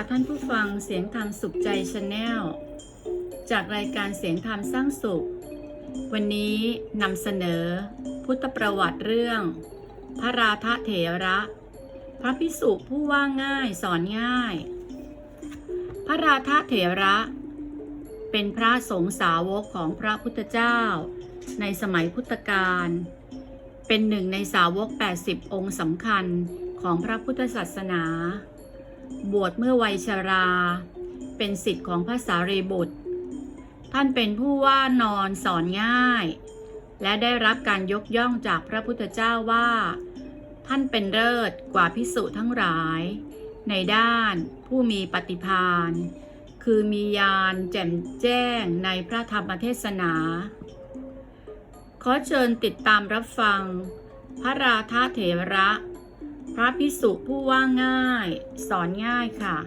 ค่ะท่านผู้ฟังเสียงธรรมสุขใจชาแนลจากรายการเสียงธรรมสร้างสุข วันนี้นำเสนอ พุทธประวัติเรื่อง พระราธเถระ พระพิสุผู้ว่าง่ายสอนง่าย พระราธเถระ เป็นพระสงฆ์สาวกของพระพุทธเจ้า ในสมัยพุทธกาลเป็นหนึ่งในสาวก 80 องค์สำคัญของพระพุทธศาสนา บวชเมื่อวัยชรา เป็นสิทธิ์ของพระสารีบุตร ท่านเป็นผู้ว่านอนสอนง่าย และได้รับการยกย่องจากพระพุทธเจ้าว่า ท่านเป็นเลิศกว่าพิสุทั้งหลาย ในด้านผู้มีปฏิภาณคือมีญาณแจ่มแจ้งในพระธรรมเทศนา ขอเชิญติดตามรับฟัง พระราธาเถระ พระพิสุผู้ว่าง่าย สอนง่ายค่ะ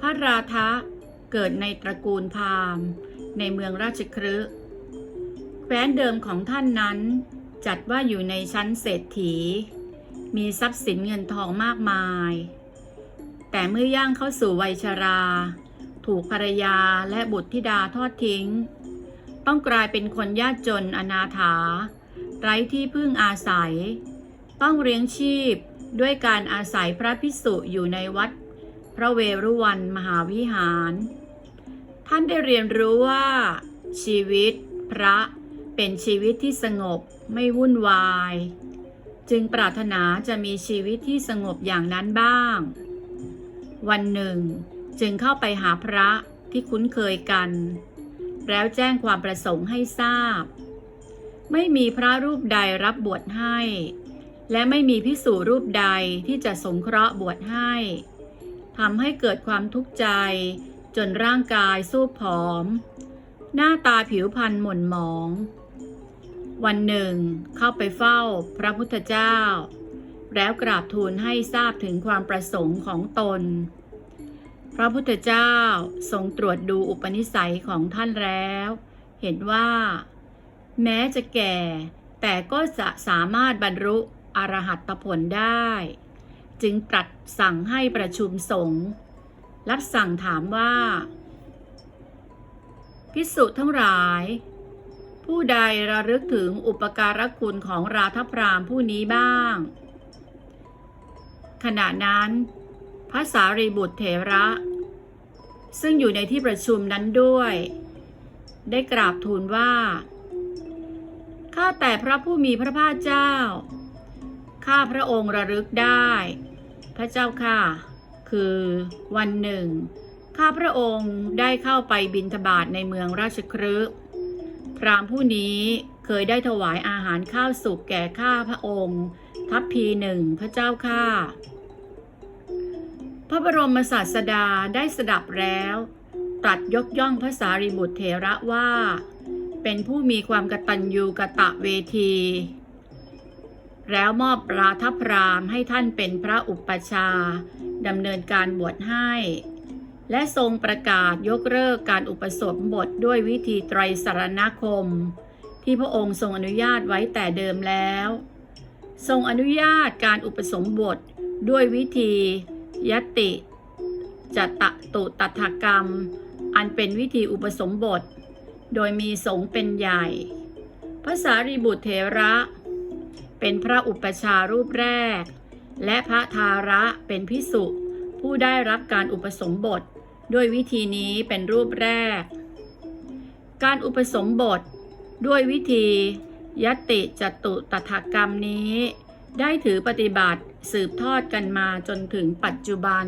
พระราธะเกิดในตระกูลพราหมณ์ในเมืองราชคฤห์แคว้นเดิมของท่านนั้น จัดว่าอยู่ในชั้นเศรษฐี มีทรัพย์สินเงินทองมากมาย แต่เมื่อย่างเข้าสู่วัยชรา ถูกภรรยาและบุตรธิดาทอดทิ้ง ต้องกลายเป็นคนยากจนอนาถา ไร้ที่พึ่งอาศัย ต้องเลี้ยงชีพด้วยการอาศัยพระพิสุอยู่ในวัด พระเวรุวันมหาวิหาร ท่านได้เรียนรู้ว่า ชีวิต พระ เป็นชีวิตที่สงบไม่วุ่นวาย จึงปรารถนาจะมีชีวิตที่สงบอย่างนั้นบ้าง วันหนึ่ง จึงเข้าไปหาพระที่คุ้นเคยกัน แล้วแจ้งความประสงค์ให้ทราบ ไม่มีพระรูปใดรับบวชให้ และไม่มีพิสูรรูปใดที่จะสงเคราะห์บวชให้ทำให้เกิดความทุกข์ใจ จนร่างกายสู้ผอม หน้าตาผิวพรรณหม่นหมอง วันหนึ่ง เข้าไปเฝ้าพระพุทธเจ้า แล้วกราบทูลให้ทราบถึงความประสงค์ของตน พระพุทธเจ้าทรงตรวจดูอุปนิสัยของท่านแล้ว เห็นว่า แม้จะแก่ แต่ก็จะสามารถบรรลุอรหัตผลได้ จึงตรัสสั่งให้ประชุมสงฆ์รับสั่งถามว่า พิสุทั้งหลาย ผู้ใดระลึกถึงอุปการะคุณของราธพรามผู้นี้บ้าง ขณะนั้นพระสารีบุตรเถระ ซึ่งอยู่ในที่ประชุมนั้นด้วย ได้กราบทูลว่า ข้าแต่พระผู้มีพระภาคเจ้า ข้าพระองค์ระลึกได้ พระเจ้าค่ะ คือวันหนึ่ง ข้าพระองค์ได้เข้าไปบินทบาทในเมืองราชคฤห์ พราหมณ์ผู้นี้เคยได้ถวายอาหารข้าวสุกแก่ข้าพระองค์ ทัพพีหนึ่งพระเจ้าข้าพระบรมศาสดาได้สดับแล้ว ตรัสยกย่องพระสารีบุตรเถระว่า เป็นผู้มีความกตัญญูกะตะเวที แล้วมอบปราธพรามให้ท่านเป็นพระอุปชาดำเนินการบวชให้ และทรงประกาศยกเลิกการอุปสมบทด้วยวิธีไตรสารณคม ที่พระองค์ทรงอนุญาตไว้แต่เดิมแล้ว ทรงอนุญาตการอุปสมบทด้วยวิธียติจตตตุตัถกรรม อันเป็นวิธีอุปสมบท โดยมีสงเป็นใหญ่พระสารีบุตรเถระ เป็นพระอุปชารูปแรก และพระทาระเป็นพิสุผู้ได้รับการอุปสมบท ด้วยวิธีนี้เป็นรูปแรก การอุปสมบท ด้วยวิธียติจตุตถกรรมนี้ ได้ถือปฏิบัติสืบทอดกันมาจนถึงปัจจุบัน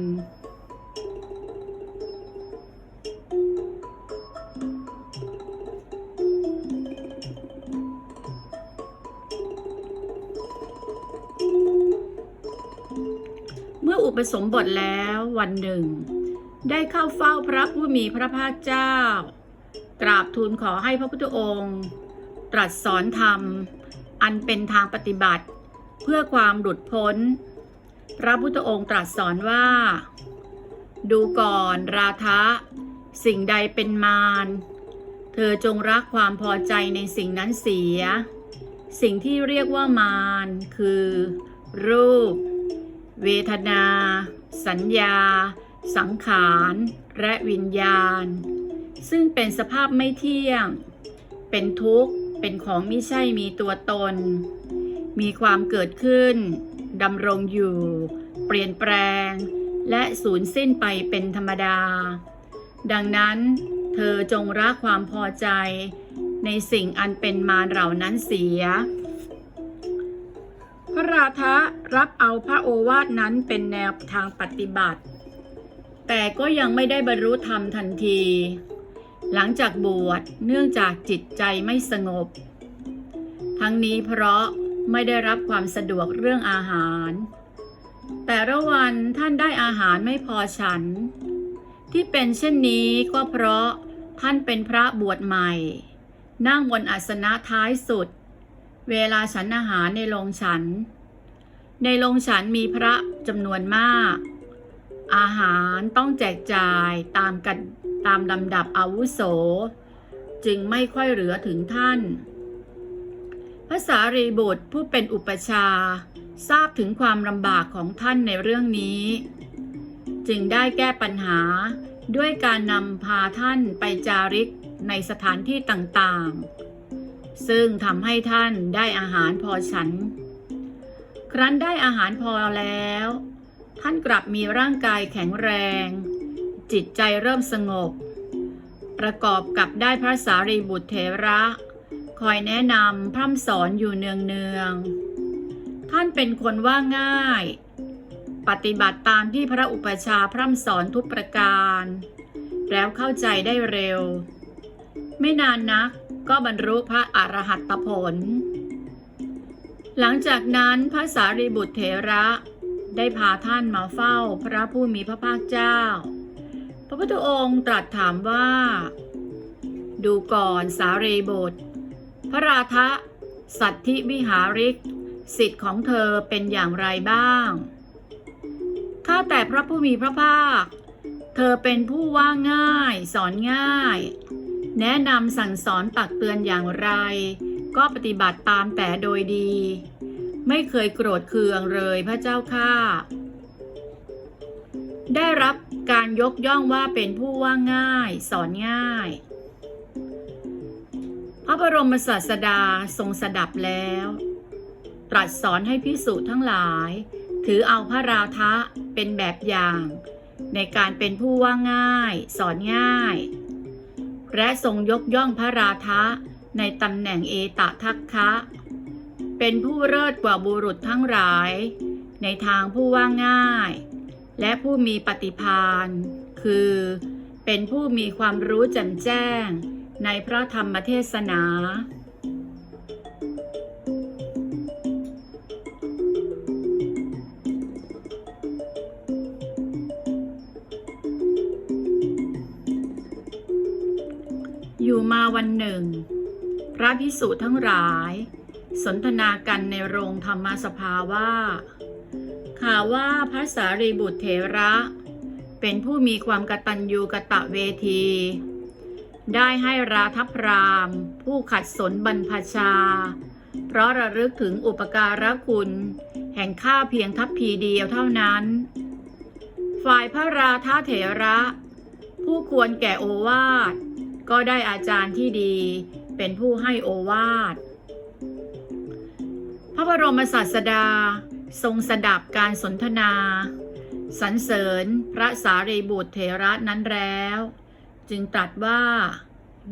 เมื่ออุปสมบทแล้ววันหนึ่ง ได้เข้าเฝ้าพระผู้มีพระภาคเจ้า กราบทูลขอให้พระพุทธองค์ ตรัสสอนธรรม อันเป็นทางปฏิบัติ เพื่อความหลุดพ้น พระพุทธองค์ตรัสสอนว่า ดูก่อนราทะสิ่งใดเป็นมารเธอจงรักความพอใจในสิ่งนั้นเสีย สิ่งที่เรียกว่ามารคือ รูป เวทนา สัญญา สังขารและวิญญาณ ซึ่งเป็นสภาพไม่เที่ยง เป็นทุกข์ เป็นของไม่ใช่มีตัวตน มีความเกิดขึ้นดำรงอยู่ เปลี่ยนแปลง และสูญสิ้นไปเป็นธรรมดา ดังนั้น เธอจงรักความพอใจ ในสิ่งอันเป็นมารเหล่านั้นเสีย พระราธะรับเอาพระโอวาทนั้นเป็นแนวทางปฏิบัติ แต่ก็ยังไม่ได้บรรลุธรรมทันที หลังจากบวชเนื่องจากจิตใจไม่สงบ ทั้งนี้เพราะไม่ได้รับความสะดวกเรื่องอาหาร แต่ละวันท่านได้อาหารไม่พอฉัน ที่เป็นเช่นนี้ก็เพราะท่านเป็นพระบวชใหม่ นั่งบนอาสนะท้ายสุด เวลาฉันอาหารในโรงฉัน ในโรงฉันมีพระจำนวนมาก อาหารต้องแจกจ่ายตามกันตามลำดับอาวุโส จึงไม่ค่อยเหลือถึงท่านพระสารีบุตรผู้เป็นอุปชาทราบถึงความลำบากของท่านในเรื่องนี้ จึงได้แก้ปัญหาด้วยการนำพาท่านไปจาริกในสถานที่ต่างๆ ซึ่งทำให้ท่านได้อาหารพอฉัน ครั้นได้อาหารพอแล้ว ท่านกลับมีร่างกายแข็งแรง จิตใจเริ่มสงบ ประกอบกับได้พระสารีบุตรเถระ คอยแนะนำพร่ำสอนอยู่เนืองๆ ท่านเป็นคนว่าง่าย ปฏิบัติตามที่พระอุปชาพร่ำสอนทุกประการ แล้วเข้าใจได้เร็ว ไม่นานนักก็บรรลุพระอรหัตผล หลังจากนั้นพระสารีบุตรเถระ ได้พาท่านมาเฝ้าพระผู้มีพระภาคเจ้า พระพุทธองค์ตรัสถามว่า ดูก่อนสาเรบุตรพระราธะสัตธิวิหาริก สิทธิ์ของเธอเป็นอย่างไรบ้าง ข้าแต่พระผู้มีพระภาค เธอเป็นผู้ว่าง่าย สอนง่าย แนะนำสั่งสอนตักเตือนอย่างไร ก็ปฏิบัติตามแต่โดยดี ไม่เคยโกรธเคืองเลยพระเจ้าข้าได้รับการยกย่องว่าเป็นผู้ว่าง่าย สอนง่าย พระบรมศาสดาทรงสดับแล้ว ตรัสสอนให้พิสุทั้งหลาย ถือเอาพระราทะเป็นแบบอย่าง ในการเป็นผู้ว่าง่าย สอนง่าย และทรงยกย่องพระราทะในตำแหน่งเอตทัคคะ เป็นผู้เลิศกว่าบุรุษทั้งหลาย ในทางผู้ว่าง่าย และผู้มีปฏิภาณคือ เป็นผู้มีความรู้แจ่มแจ้ง ในพระธรรมเทศนา อยู่มาวันหนึ่ง พระพิสุทั้งหลาย สนทนากันในโรงธรรมสภาว่าข่าวว่าพระสารีบุตรเถระ เป็นผู้มีความกตัญญูกะตะเวที ได้ให้ราธพราม ผู้ขัดสนบรรพชา เพราะระลึกถึงอุปการะคุณ แห่งข้าเพียงทัพพีเดียวเท่านั้น ฝ่ายพระราธาเถระ ผู้ควรแก่โอวาท ก็ได้อาจารย์ที่ดี เป็นผู้ให้โอวาท พระบรมศาสดา ทรงสดับการสนทนา สรรเสริญพระสารีบุตรเถระนั้นแล้ว จึงตรัสว่า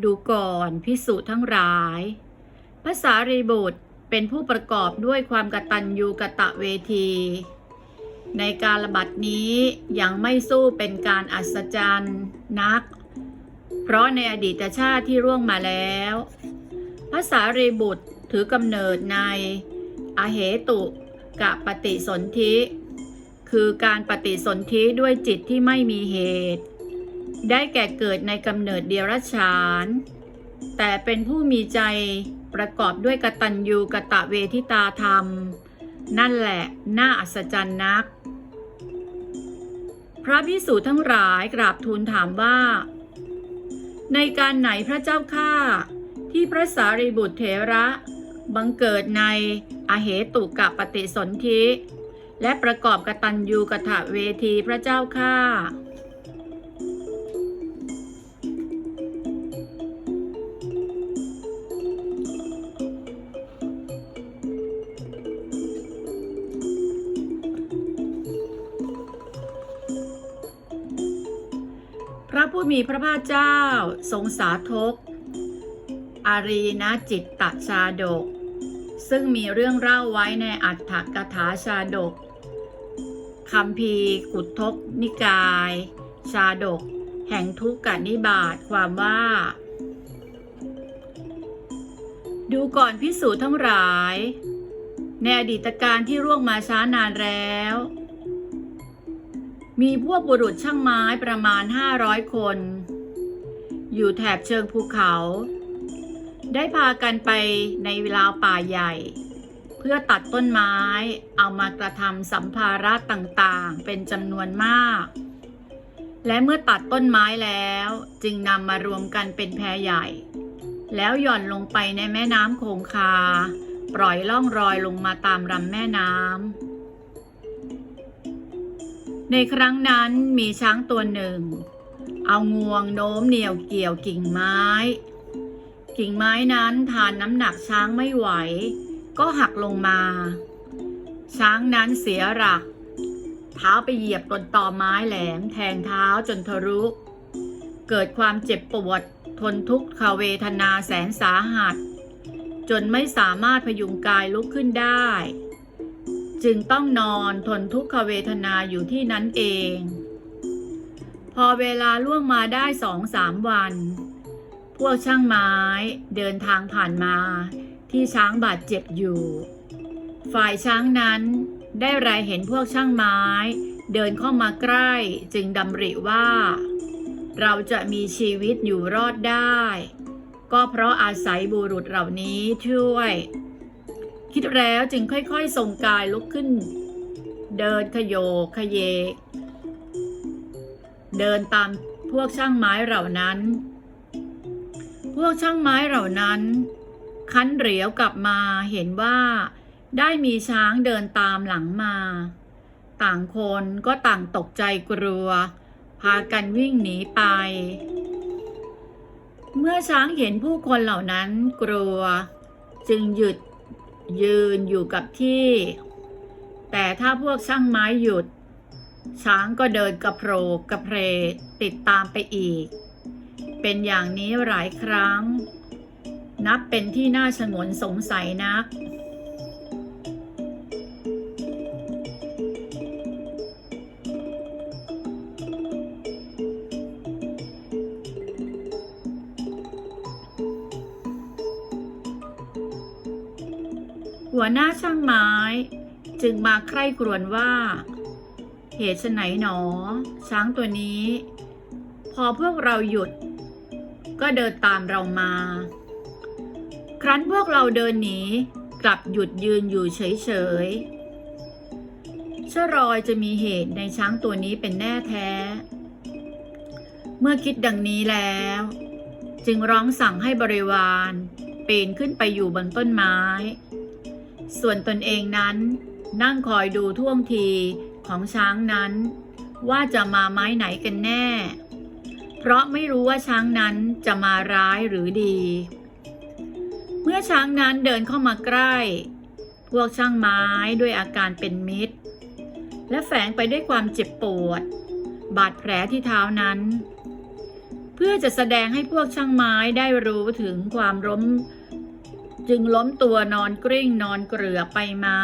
ดูก่อนพิสุทั้งหลาย พระสารีบุตรเป็นผู้ประกอบด้วยความกตัญญูกะตะเวที ในการระบัดนี้ยังไม่สู้เป็นการอัศจรรย์นัก เพราะในอดีตชาติที่ร่วงมาแล้ว พระสารีบุตรถือกำเนิดใน อเหตุกะปฏิสนธิ คือการปฏิสนธิด้วยจิตที่ไม่มีเหตุ ได้แก่เกิดในกำเนิดเดียรฉาน แต่เป็นผู้มีใจประกอบด้วยกตัญญูกะตะเวทิตาธรรม นั่นแหละน่าอัศจรรย์นัก พระพิสุทั้งหลายกราบทูลถามว่า ในการไหนพระเจ้าข้าที่พระสารีบุตรเถระ บังเกิดในอเหตุกะปฏิสนธิ และประกอบกตัญญูกถะเวทีพระเจ้าข้าพระผู้มีพระภาคเจ้าทรงสาธกอารีนะจิตตชาดก ซึ่งมีเรื่องเล่าไว้ในอัฏฐกถาชาดกคำพีร์กุทกนิกาย ชาดก แห่งทุกกนิบาตความว่า ดูก่อนพิสูจน์ทั้งหลาย ในอดีตการที่ร่วงมาช้านานแล้ว มีพวกบุรุษช่างไม้ประมาณ 500 คน อยู่แถบเชิงภูเขา ได้พากันไปในเวลาป่าใหญ่ เพื่อตัดต้นไม้เอามากระทำสัมภาระต่างๆ เป็นจำนวนมาก และเมื่อตัดต้นไม้แล้วจึงนำมารวมกันเป็นแพใหญ่ แล้วหย่อนลงไปในแม่น้ำคงคา ปล่อยล่องรอยลงมาตามลำแม่น้ำในครั้งนั้นมีช้างตัวหนึ่งเอางวงโน้มเหนี่ยวเกี่ยวกิ่งไม้ กิ่งไม้นั้นทานน้ำหนักช้างไม่ไหว ก็หักลงมา ช้างนั้นเสียหลัก เท้าไปเหยียบต้นตอไม้แหลมแทงเท้าจนทะลุเกิดความเจ็บปวด ทนทุกขเวทนาแสนสาหัส จนไม่สามารถพยุงกายลุกขึ้นได้ จึงต้องนอนทนทุกขเวทนาอยู่ที่นั้นเอง พอเวลาล่วงมาได้สองสามวัน วกช่างไม้เดินทางผ่านมาที่ช้างบาดเจ็บอยู่ ฝ่ายช้างนั้นได้รายเห็นพวกช่างไม้ เดินเข้ามาใกล้จึงดำริว่า เราจะมีชีวิตอยู่รอดได้ ก็เพราะอาศัยบุรุษเหล่านี้ช่วย คิดแล้วจึงค่อยๆส่งกายลุกขึ้น เดินขยโยขยเย เดินตามพวกช่างไม้เหล่านั้น พวกช่างไม้เหล่านั้น คันเหลียวกลับมาเห็นว่า ได้มีช้างเดินตามหลังมา ต่างคนก็ต่างตกใจกลัว พากันวิ่งหนีไป เมื่อช้างเห็นผู้คนเหล่านั้นกลัว จึงหยุดยืนอยู่กับที่ แต่ถ้าพวกช่างไม้หยุด ช้างก็เดินกระโผรกกระเพรติดตามไปอีก เป็นอย่างนี้หลายครั้ง นับเป็นที่น่าชงนสงสัยนัก หัวหน้าช่างไม้จึงมาใคร่ครวญว่า เหตุไฉนหนอ ช้างตัวนี้ พอพวกเราหยุด ก็เดินตามเรามา ครั้นพวกเราเดินหนีกลับหยุดยืนอยู่เฉยๆชะรอยจะมีเหตุในช้างตัวนี้เป็นแน่แท้ เมื่อคิดดังนี้แล้ว จึงร้องสั่งให้บริวารปีนขึ้นไปอยู่บนต้นไม้ ส่วนตนเองนั้นนั่งคอยดูท่วงทีของช้างนั้น ว่าจะมาไม้ไหนกันแน่ เพราะไม่รู้ว่าช้างนั้นจะมาร้ายหรือดี เมื่อช้างนั้นเดินเข้ามาใกล้ พวกช่างไม้ด้วยอาการเป็นมิตร และแฝงไปด้วยความเจ็บปวด บาดแผลที่เท้านั้น เพื่อจะแสดงให้พวกช่างไม้ได้รู้ถึงความล้ม จึงล้มตัวนอนกลิ้งนอนเกลือไปมา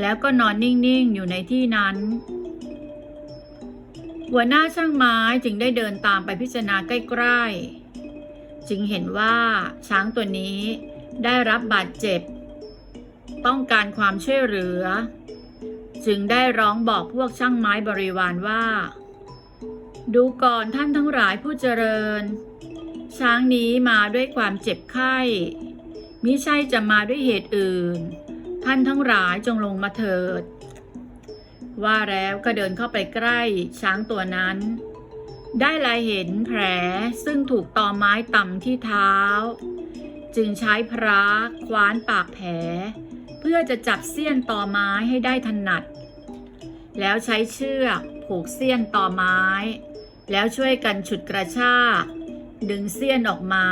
แล้วก็นอนนิ่งๆอยู่ในที่นั้น หัวหน้าช่างไม้จึงได้เดินตามไปพิจารณาใกล้ๆ จึงเห็นว่าช้างตัวนี้ได้รับบาดเจ็บ ต้องการความช่วยเหลือ จึงได้ร้องบอกพวกช่างไม้บริวารว่า ดูก่อนท่านทั้งหลายผู้เจริญ ช้างนี้มาด้วยความเจ็บไข้มิใช่จะมาด้วยเหตุอื่น ท่านทั้งหลายจงลงมาเถิด ว่าแล้วก็เดินเข้าไปใกล้ช้างตัวนั้น ได้ลายเห็นแผลซึ่งถูกตอไม้ต่ำที่เท้า จึงใช้พระคว้านปากแผล เพื่อจะจับเสี้ยนตอไม้ให้ได้ถนัด แล้วใช้เชือกผูกเสี้ยนตอไม้ แล้วช่วยกันฉุดกระชากดึงเสี้ยนออกมา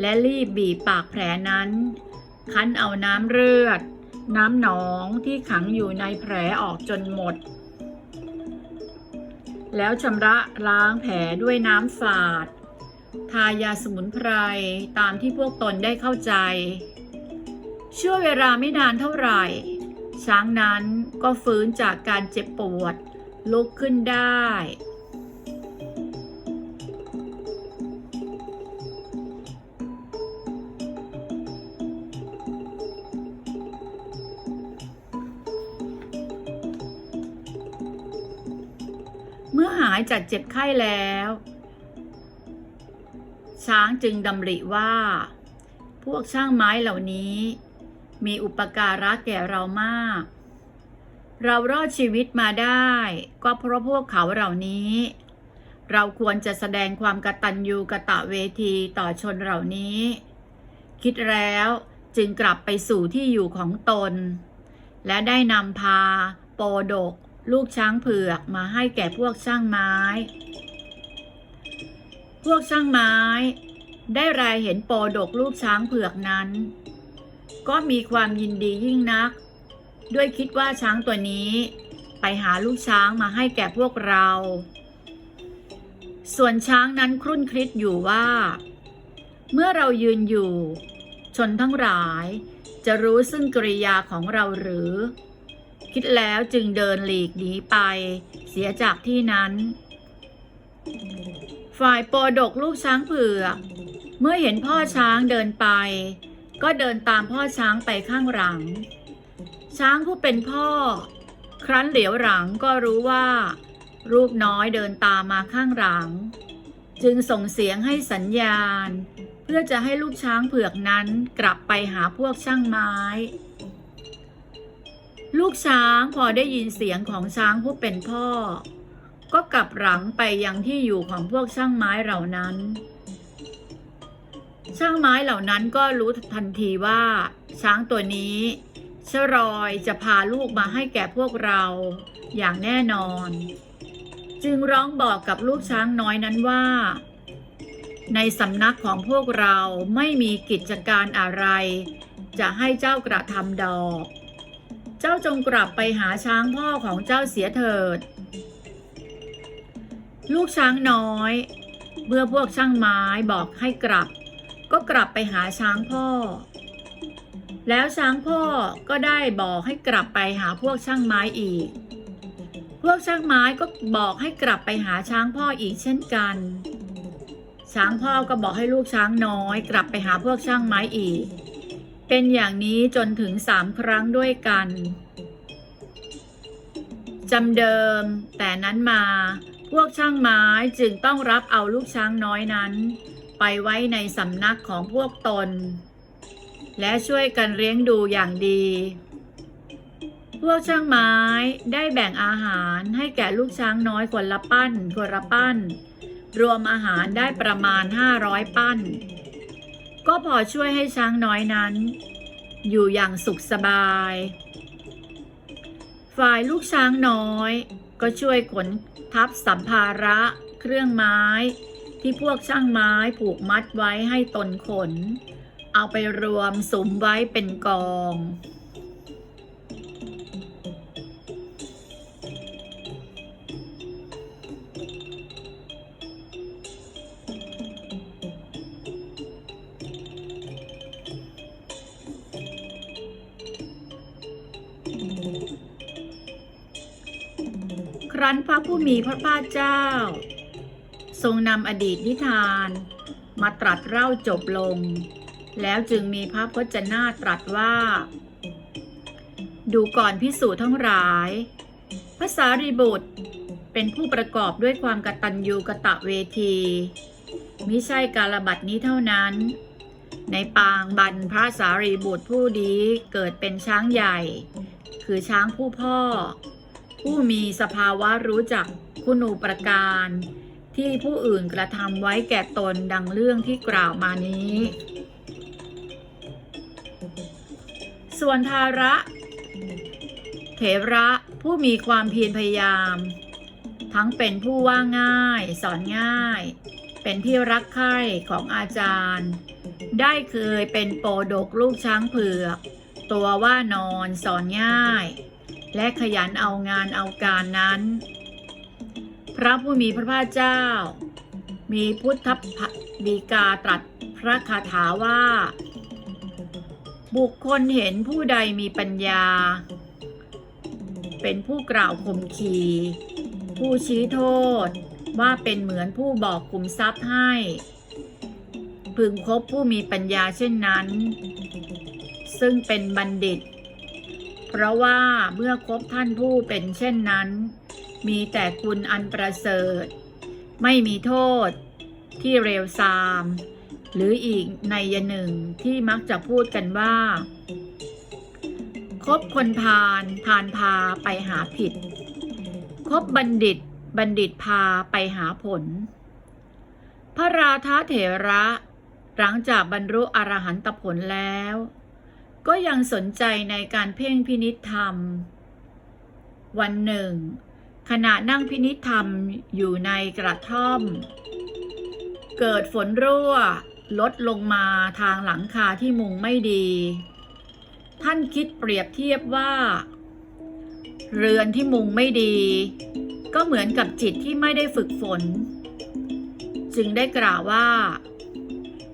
และรีบบีบปากแผลนั้น คั้นเอาน้ำเลือด น้ำหนองที่ขังอยู่ในแผลออกจนหมด แล้วชำระล้างแผลด้วยน้ำฝาด ทายาสมุนไพรตามที่พวกตนได้เข้าใจชั่วเวลาไม่นานเท่าไหร่ ช้างนั้นก็ฟื้นจากการเจ็บปวด ลุกขึ้นได้ จากเจ็บไข้แล้ว ช้างจึงดำริว่า พวกช่างไม้เหล่านี้ มีอุปการะแก่เรามาก เรารอดชีวิตมาได้ ก็เพราะพวกเขาเหล่านี้ เราควรจะแสดงความกตัญญูกะตะเวทีต่อชนเหล่านี้ คิดแล้วจึงกลับไปสู่ที่อยู่ของตน และได้นำพา โปดก ลูกช้างเผือกมาให้แก่พวกช่างไม้ พวกช่างไม้ ได้รายเห็นโปดกลูกช้างเผือกนั้น ก็มีความยินดียิ่งนัก ด้วยคิดว่าช้างตัวนี้ ไปหาลูกช้างมาให้แก่พวกเรา ส่วนช้างนั้นครุ่นคิดอยู่ว่า เมื่อเรายืนอยู่ ชนทั้งหลายจะรู้ซึ่งกริยาของเราหรือ คิดแล้วจึงเดินหลีกหนีไป เสียจากที่นั้น ฝ่ายโปดกลูกช้างเผือกเมื่อเห็นพ่อช้างเดินไป ก็เดินตามพ่อช้างไปข้างหลัง ช้างผู้เป็นพ่อ ครั้นเหลียวหลังก็รู้ว่า ลูกน้อยเดินตามมาข้างหลัง จึงส่งเสียงให้สัญญาณ เพื่อจะให้ลูกช้างเผือกนั้นกลับไปหาพวกช่างไม้ ลูกช้างพอได้ยินเสียงของช้างผู้เป็นพ่อ ก็กลับหลังไปยังที่อยู่ของพวกช่างไม้เหล่านั้น ช่างไม้เหล่านั้นก็รู้ทันทีว่า ช้างตัวนี้ชรอยจะพาลูกมาให้แก่พวกเราอย่างแน่นอน จึงร้องบอกกับลูกช้างน้อยนั้นว่า ในสำนักของพวกเราไม่มีกิจการอะไร จะให้เจ้ากระทำดอก เจ้าจงกลับไปหาช้างพ่อของเจ้าเสียเถิด ลูกช้างน้อย เมื่อพวกช่างไม้บอกให้กลับ ก็กลับไปหาช้างพ่อ แล้วช้างพ่อก็ได้บอกให้กลับไปหาพวกช่างไม้อีก พวกช่างไม้ก็บอกให้กลับไปหาช้างพ่ออีกเช่นกัน ช้างพ่อก็บอกให้ลูกช้างน้อย กลับไปหาพวกช่างไม้อีก เป็นอย่างนี้จนถึงสามครั้งด้วยกันจำเดิม แต่นั้นมาพวกช่างไม้จึงต้องรับเอาลูกช้างน้อยนั้น ไปไว้ในสำนักของพวกตน และช่วยกันเลี้ยงดูอย่างดี พวกช่างไม้ได้แบ่งอาหารให้แก่ลูกช้างน้อยคนละปั้นคนละปั้น รวมอาหารได้ประมาณ 500 ปั้น ก็พอช่วยให้ช้างน้อยนั้น อยู่อย่างสุขสบาย ฝ่ายลูกช้างน้อย ก็ช่วยขนทับสัมภาระ เครื่องไม้ ที่พวกช่างไม้ผูกมัดไว้ให้ตนขน เอาไปรวมสุมไว้เป็นกอง รั้นพระผู้มีพระภาคเจ้า ทรงนำอดีตนิทาน มาตรัสเล่าจบลง แล้วจึงมีพระพจนาตรัสว่า ดูก่อนพิสูจน์ทั้งหลายพระสารีบุตรเป็นผู้ประกอบด้วยความกตัญญูกะตะเวทีมิใช่การบัดนี้เท่านั้น ในปางบันพระสารีบุตรผู้ดีเกิดเป็นช้างใหญ่ คือช้างผู้พ่อ ผู้มีสภาวะรู้จักคุณูปการ ที่ผู้อื่นกระทำไว้แก่ตนดังเรื่องที่กล่าวมานี้ ส่วนทาระ เถระผู้มีความเพียรพยายาม ทั้งเป็นผู้ว่าง่าย สอนง่าย เป็นที่รักใคร่ของอาจารย์ ได้เคยเป็นโปดกลูกช้างเผือก ตัวว่านอนสอนง่าย และขยันเอางานเอาการนั้น พระผู้มีพระภาคเจ้า มีพุทธดีกาตรัสพระคาถาว่า บุคคลเห็นผู้ใดมีปัญญา เป็นผู้กล่าวข่มขีผู้ชี้โทษว่าเป็นเหมือนผู้บอกคุมทรัพย์ให้ พึงคบผู้มีปัญญาเช่นนั้น ซึ่งเป็นบัณฑิต เพราะว่าเมื่อคบท่านผู้เป็นเช่นนั้น มีแต่คุณอันประเสริฐ ไม่มีโทษที่เร็วซาม หรืออีกในยหนึ่งที่มักจะพูดกันว่า คบคนพาลพาลพาไปหาผิด คบบัณฑิตบัณฑิตพาไปหาผล พระราธาเถระ หลังจากบรรลุอรหันตผลแล้ว ก็ยังสนใจในการเพ่งพินิษธรรม วันหนึ่ง ขณะนั่งพินิษธรรมอยู่ในกระท่อม เกิดฝนรั่ว ลดลงมาทางหลังคาที่มุงไม่ดี ท่านคิดเปรียบเทียบว่า เรือนที่มุงไม่ดี ก็เหมือนกับจิตที่ไม่ได้ฝึกฝน จึงได้กล่าวว่า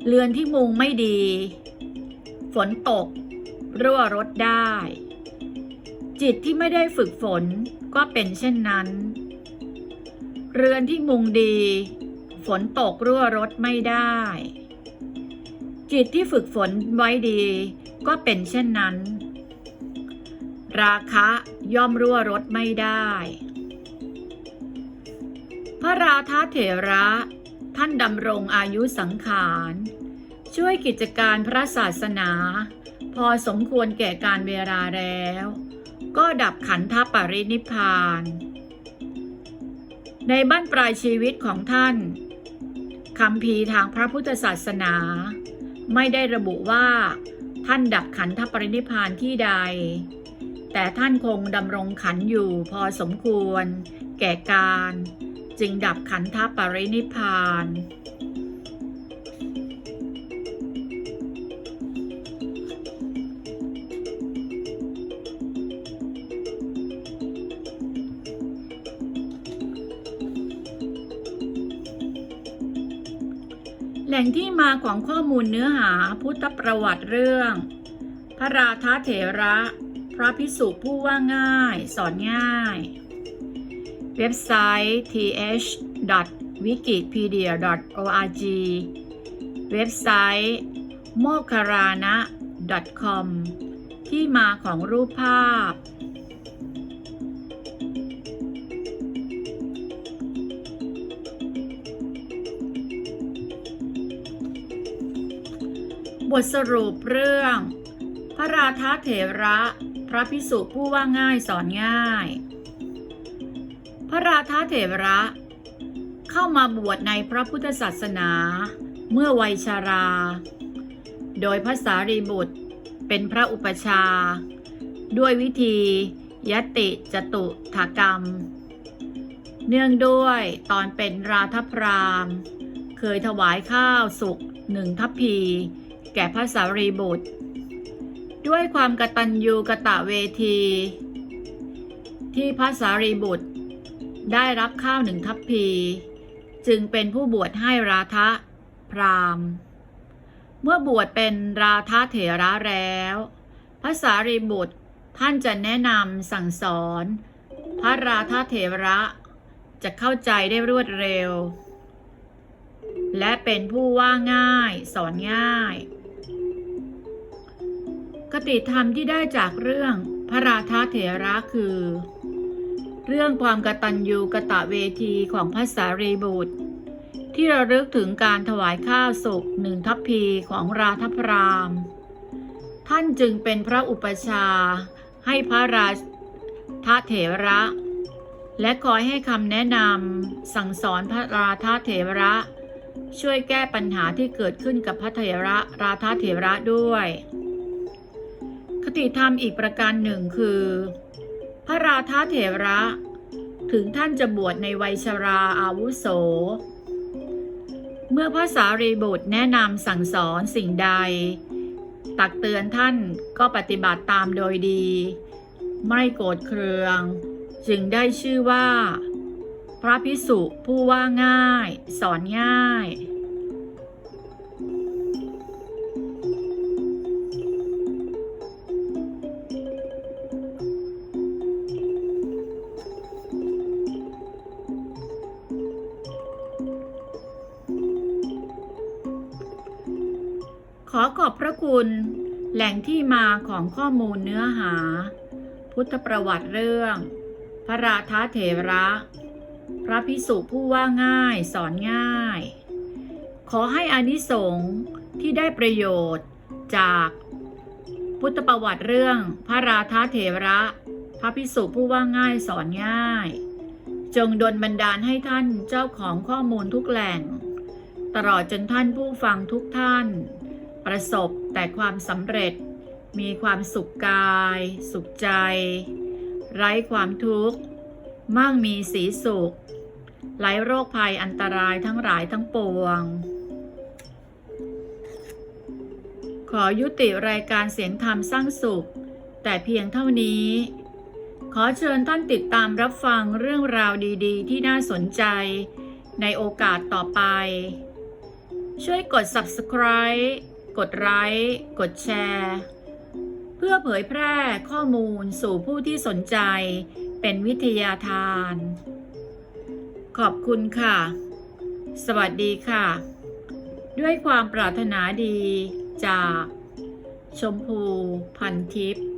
เรือนที่มุงไม่ดี ฝนตก รั่วรถได้ จิตที่ไม่ได้ฝึกฝนก็เป็นเช่นนั้น เรือนที่มุงดี ฝนตกรั่วรถไม่ได้ จิตที่ฝึกฝนไว้ดี ก็เป็นเช่นนั้น ราคะย่อมรั่วรถไม่ได้ พระราธาเถระท่านดำรงอายุสังขาร ช่วยกิจการพระศาสนา พอสมควรแก่การเวลาแล้ว ก็ดับขันธปรินิพพาน ในบ้านปลายชีวิตของท่านคำพีทางพระพุทธศาสนา ไม่ได้ระบุว่า ท่านดับขันธปรินิพพานที่ใด แต่ท่านคงดำรงขันอยู่พอสมควร แก่การ จึงดับขันธปรินิพพาน ล่งที่มาของข้อมูลเนื้อหาพุทธประวัติเรื่อง พระราธาเถระ พระพิสุผู้ว่าง่าย สอนง่าย เว็บไซต์ th.wikipedia.org เว็บไซต์โมคารานะ .com ที่มาของรูปภาพ ทสรุปเรื่อง พระราธาเถระ พระพิสุผู้ว่าง่ายสอนง่าย พระราธาเถระ เข้ามาบวชในพระพุทธศาสนา เมื่อวัยชารา โดยพระสารีบุตรเป็นพระอุปชา ด้วยวิธี ยติจตุถากรรม เนื่องด้วยตอนเป็นราธพราม เคยถวายข้าวสุกหนึ่งทัพพี แก่พระสารีบุตร ด้วยความกตัญญูกะตะเวที ที่พระสารีบุตร ได้รับข้าวหนึ่งทัพพี จึงเป็นผู้บวชให้ราธะพรามเมื่อบวชเป็นราธาเถระแล้วพระสารีบุตรท่านจะแนะนำสั่งสอน พระราธาเถระจะเข้าใจได้รวดเร็ว และเป็นผู้ว่าง่ายสอนง่าย คติธรรมที่ได้จากเรื่องพระราธาเถระคือ เรื่องความกตัญญูกะตะเวทีของพระสารีบุตร ที่ระลึกถึงการถวายข้าวสุกหนึ่งทัพพีของราธพราม ท่านจึงเป็นพระอุปชาให้พระราธาเถระ และคอยให้คำแนะนำสั่งสอนพระราธาเถระ ช่วยแก้ปัญหาที่เกิดขึ้นกับพระเถระราธาเถระด้วย คติธรรมอีกประการหนึ่งคือ พระราธาเถระ ถึงท่านจะบวชในวัยชราอาวุโส เมื่อพระสารีบุตรแนะนำสั่งสอนสิ่งใด ตักเตือนท่านก็ปฏิบัติตามโดยดี ไม่โกรธเคือง จึงได้ชื่อว่า พระพิสุผู้ว่าง่าย สอนง่าย ขอขอบพระคุณแหล่งที่มาของข้อมูลเนื้อหา พุทธประวัติเรื่อง พระราธาเถระ พระพิสุผู้ว่าง่ายสอนง่าย ขอให้อานิสงส์ที่ได้ประโยชน์จากพุทธประวัติเรื่องพระราธาเถระ พระพิสุผู้ว่าง่ายสอนง่าย จงดลบันดาลให้ท่านเจ้าของข้อมูลทุกแหล่ง ตลอดจนท่านผู้ฟังทุกท่าน ประสบแต่ความสำเร็จ มีความสุขกาย สุขใจ ไร้ความทุกข์ มั่งมีสีสุขไร้โรคภัยอันตรายทั้งหลายทั้งปวง ขอยุติรายการเสียงธรรมสร้างสุข แต่เพียงเท่านี้ ขอเชิญท่านติดตามรับฟังเรื่องราวดีๆ ที่น่าสนใจในโอกาสต่อไป ช่วยกด subscribe กดไลค์กดแชร์ เพื่อเผยแพร่ข้อมูลสู่ผู้ที่สนใจ เป็นวิทยาทาน ขอบคุณค่ะ สวัสดีค่ะ ด้วยความปรารถนาดีจากชมพูพันทิพย์